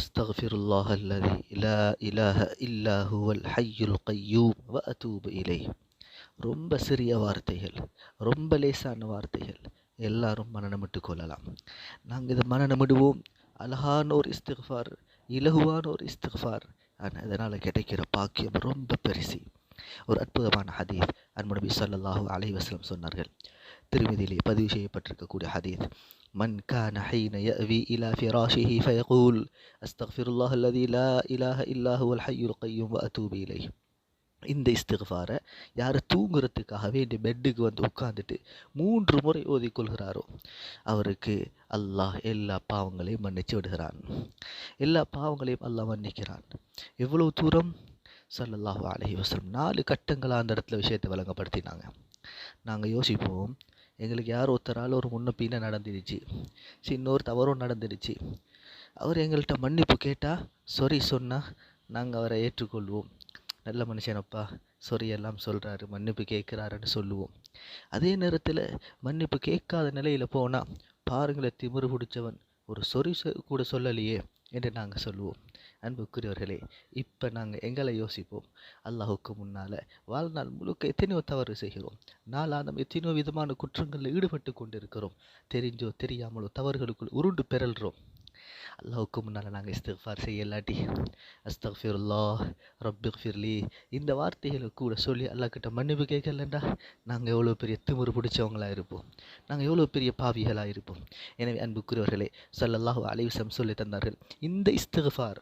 أستغفر الله الذي لا إله إلا هو الحي القيوم وأتوب إليه ரொம்ப சிறிய வார்த்தைகள் ரொம்ப லேசான வார்த்தைகள் எல்லாரும் மனநமிட்டு கொள்ளலாம் நாங்கள் இதை மனநமிடுவோம் அழகான ஒரு இஸ்திஃபார் இலகுவான ஒரு இஸ்திஃபார் ஆனால் இதனால் கிடைக்கிற பாக்கியம் ரொம்ப பெருசி ஒரு அற்புதமான ஹதீஸ் அன்பு நபி ஸல்லல்லாஹு அலைஹி வஸல்லம் சொன்னார்கள் திருமதியிலே பதிவு செய்யப்பட்டிருக்கக்கூடிய ஹதீஸ் من كان حين يأوي إلى فراشه فيقول أستغفر الله الذي لا إله إلا هو الحي القيوم وأتوب إليه இந்த இஸ்திஃபாரை யார் தூங்குறதுக்காக வேண்டி பெட்டுக்கு வந்து உட்காந்துட்டு மூன்று முறை ஓதிக்கொள்கிறாரோ அவருக்கு அல்லாஹ் எல்லா பாவங்களையும் மன்னிச்சு விடுகிறான் எல்லா பாவங்களையும் அல்லாஹ் மன்னிக்கிறான் எவ்வளவு தூரம் சல்லல்லாஹு அலஹி வஸ்லம் நாலு கட்டங்களாக அந்த இடத்துல விஷயத்தை வழங்கப்படுத்தினாங்க நாங்கள் யோசிப்போம் எங்களுக்கு யார் ஒருத்தரால் ஒரு முன்ன பின்ன நடந்துடுச்சு சரி இன்னொரு தவறும் நடந்துடுச்சு. அவர் எங்கள்கிட்ட மன்னிப்பு கேட்டால் சொரி சொன்னால் நாங்கள் அவரை ஏற்றுக்கொள்வோம். நல்ல மனுஷனப்பா சொரி எல்லாம் சொல்கிறாரு மன்னிப்பு கேட்குறாருன்னு சொல்லுவோம். அதே நேரத்தில் மன்னிப்பு கேட்காத நிலையில் போனால் பாருங்களேன் திமிரு பிடிச்சவன் ஒரு சொறி சொ- கூட சொல்லலையே என்று நாங்கள் சொல்லுவோம். அன்புக்குரியவர்களே இப்போ நாங்கள் எங்களை யோசிப்போம். அல்லாஹுக்கு முன்னால் வாழ்நாள் முழுக்க எத்தனையோ தவறு செய்கிறோம். நாளானம் எத்தனையோ விதமான குற்றங்களில் ஈடுபட்டு கொண்டிருக்கிறோம். தெரிஞ்சோ தெரியாமலோ தவறுகளுக்குள் உருண்டு பெறல்றோம். அல்லாவுக்கு முன்னால் நாங்கள் இஸ்திஃபார் செய்ய இல்லாட்டி அஸ்தக்ஃபிருல்லா இந்த வார்த்தைகளை கூட சொல்லி அல்லாக்கிட்ட மன்னிப்பு கேட்கலண்டா? நாங்கள் எவ்வளோ பெரிய திமுறு பிடிச்சவங்களா இருப்போம். நாங்கள் எவ்வளோ பெரிய பாவிகளாக இருப்போம். எனவே அன்புக்குரியவர்களே ஸல்லல்லாஹு அலைவிசம் சொல்லி தந்தார்கள் இந்த இஸ்திஃபார்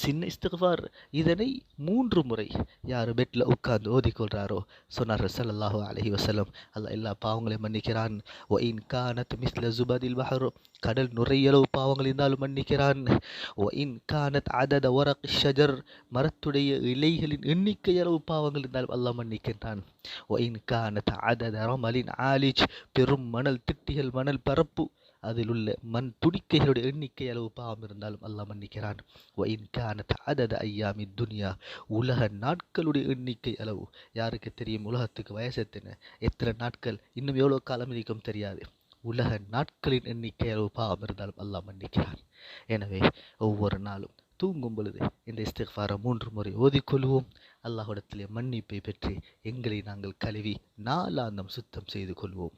சின்ன இஸ்திஃபார் இதனை மூன்று முறை யார் பெட்டில் உட்கார்ந்து ஓதிக்கொள்கிறாரோ சொன்னார்கள் ஸல்லல்லாஹு அலஹி வசலம் அல்லாஹ் எல்லா பாவங்களையும் மன்னிக்கிறான். ஓ இன் கானத் மிஸ்ல ஜுபதில் பஹரோ கடல் நுரையளவு பாவங்கள் இருந்தாலும் மன்னிக்கிறான். ஓ இன் கானத் அதத ஒரக் ஷஜர் மரத்துடைய இலைகளின் எண்ணிக்கை அளவு பாவங்கள் இருந்தாலும் அல்லாஹ் மன்னிக்கின்றான். ஓ இன் கானத் அதத ரமலின் ஆலிஜ் பெரும் மணல் திட்டிகள் மணல் பரப்பு அதில் உள்ள மண் துடிக்கைகளுடைய எண்ணிக்கை அளவு பாவம் இருந்தாலும் அல்லாஹ் மன்னிக்கிறான். அதத ஐயாமி துனியா உலக நாட்களுடைய எண்ணிக்கை அளவு. யாருக்கு தெரியும் உலகத்துக்கு வயசு எத்தனை? எத்தனை நாட்கள்? இன்னும் எவ்வளோ காலம் இருக்கும் தெரியாது. உலக நாட்களின் எண்ணிக்கை அளவு பாவம் இருந்தாலும் அல்லாஹ் மன்னிக்கிறான். எனவே ஒவ்வொரு நாளும் தூங்கும் பொழுது இந்த இஸ்திஃபாரை மூன்று முறை ஓதிக்கொள்வோம். அல்லாஹுடத்திலே மன்னிப்பை பெற்று எங்களை நாங்கள் கழுவி நாளாந்தம் சுத்தம் செய்து கொள்வோம்.